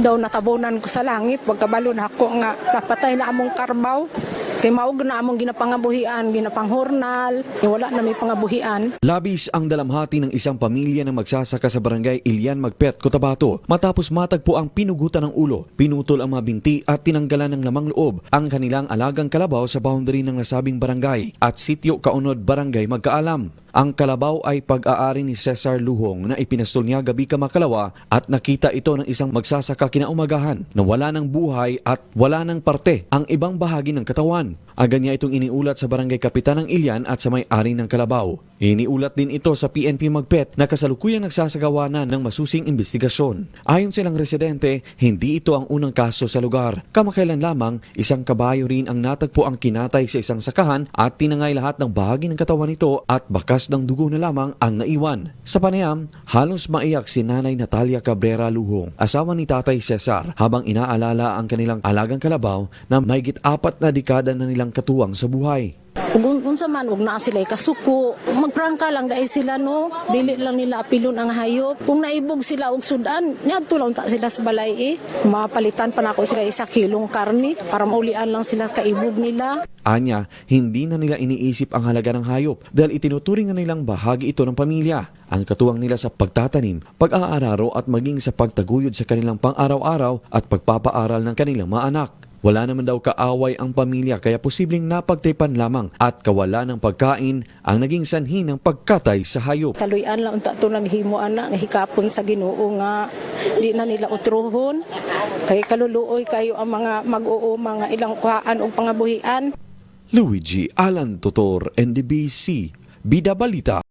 Daw natabunan ko sa langit, pagkabalo na ako nga napatay na among karbaw. Kay maug na among ginapangabuhian, ginapanghornal, wala na may pangabuhian. Labis ang dalamhati ng isang pamilya na magsasaka sa barangay Ilian Magpet, Cotabato matapos matagpo ang pinugutan ng ulo, pinutol ang mga binti at tinanggalan ng lamang loob ang kanilang alagang kalabaw sa boundary ng nasabing barangay at sityo Kaunod Barangay Magkaalam. Ang kalabaw ay pag-aari ni Cesar Luhong na ipinastol niya gabi kamakalawa at nakita ito ng isang magsasaka kinaumagahan na wala ng buhay at wala ng parte ang ibang bahagi ng katawan. Agad niya itong iniulat sa barangay kapitan ng Ilian at sa may-ari ng kalabaw. Iniulat din ito sa PNP Magpet na kasalukuyang nagsasagawa na ng masusing investigasyon. Ayon silang residente, hindi ito ang unang kaso sa lugar. Kamakailan lamang, isang kabayo rin ang natagpo ang kinatay sa isang sakahan at tinangay lahat ng bahagi ng katawan nito at bakas ng dugo na lamang ang naiwan. Sa panayam, halos maiyak si Nanay Natalia Cabrera Luhong, asawa ni Tatay Cesar, habang inaalala ang kanilang alagang kalabaw na mahigit apat na dekada na nilang katuwang sa buhay. Un- unsa man ug naa sila kasuko, magprangka lang dai sila no, dili lang nila apilon ang hayop. Kung naibog sila og sudan, niadto lang ta sila sa balay eh. Mapalitan pa nako sila isa kilong karni para maulian lang sila sa ibog nila. Anya, hindi na nila iniisip ang halaga ng hayop dahil itinuturing na nilang bahagi ito ng pamilya. Ang katuwang nila sa pagtatanim, pag-aararo at maging sa pagtaguyod sa kanilang pang-araw-araw at pagpapaaral ng kanilang mga anak. Wala naman daw kaaway ang pamilya kaya posibleng napagtripan lamang at kawala ng pagkain ang naging sanhi ng pagkatay sa hayop. Kaluyan lang unta to naghimo ana nga hikapon sa Ginoo nga di na nila utruhon. Kay kaluluoy kayo ang mga mag-oo mga ilang kuhaan og pangabuhian. Luigi Alan Tutor, NDBC, Bida Balita.